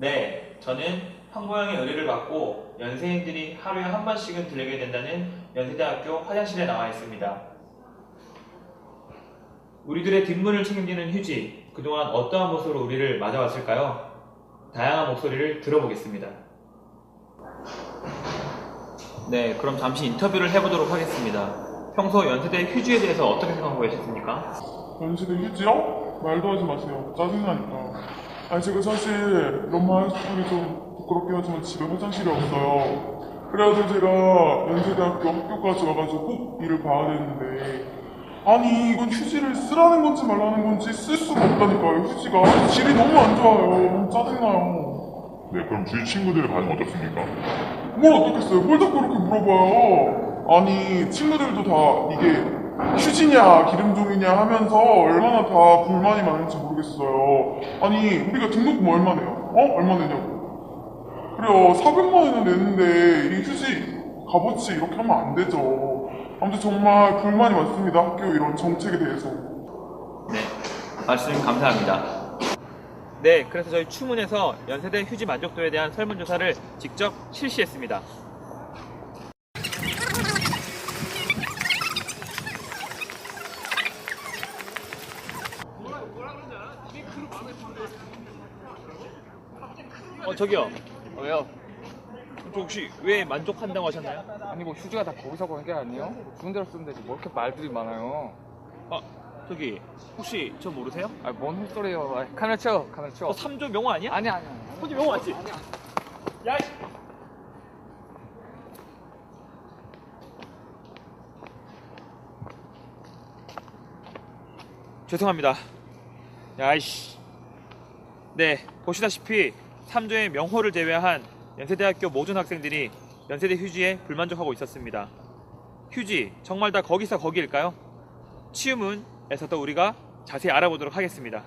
네, 저는 황모양의 의뢰를 받고 연세인들이 하루에 한 번씩은 들르게 된다는 연세대학교 화장실에 나와 있습니다. 우리들의 뒷문을 책임지는 휴지, 그동안 어떠한 모습으로 우리를 맞아왔을까요? 다양한 목소리를 들어보겠습니다. 네, 그럼 잠시 인터뷰를 해보도록 하겠습니다. 평소 연세대 휴지에 대해서 어떻게 생각하고 계셨습니까? 연세대 휴지요? 말도 하지 마세요. 짜증나니까. 아니, 제가 사실 너무 하기 좀 부끄럽긴 하지만 집에 화장실이 없어요. 그래가지고 제가 연세대학교 학교까지 와가지고 꼭 일을 봐야 되는데. 아니, 이건 휴지를 쓰라는 건지 말라는 건지 쓸 수가 없다니까요, 휴지가. 질이 너무 안 좋아요. 너무 짜증나요. 네, 그럼 주위 친구들의 반응 어떻습니까? 뭘 어떻겠어요? 뭘 자꾸 이렇게 물어봐요? 아니, 친구들도 다 이게 휴지냐, 기름종이냐 하면서 얼마나 다 불만이 많은지 모르겠어요. 아니, 우리가 등록금 얼마 내요? 어? 얼마 내냐고. 그래요, 400만 원은 내는데 이 휴지 값어치 이렇게 하면 안 되죠. 아무튼 정말 불만이 많습니다. 학교 이런 정책에 대해서. 네, 말씀 감사합니다. 네, 그래서 저희 추문에서 연세대 휴지 만족도에 대한 설문조사를 직접 실시했습니다. 어, 저기요. 왜요? 저 혹시 왜 만족한다고 하셨나요? 아니 뭐 휴지가 다 거기서 구한 게 아니에요? 좋은 데로 쓰면 되지 뭐 이렇게 말들이 많아요 아, 저기, 혹시 저 모르세요? 아뭔 헛소리예요 아, 카메라 쳐 카메라 쳐 어, 3조 명호 아니야? 아니 아니 아니 3조 명호 맞지? 야, 이 죄송합니다. 야이씨. 네, 보시다시피 3조의 명호를 제외한 연세대학교 모든 학생들이 연세대 휴지에 불만족하고 있었습니다. 휴지, 정말 다 거기서 거기일까요? 치유문에서도 우리가 자세히 알아보도록 하겠습니다.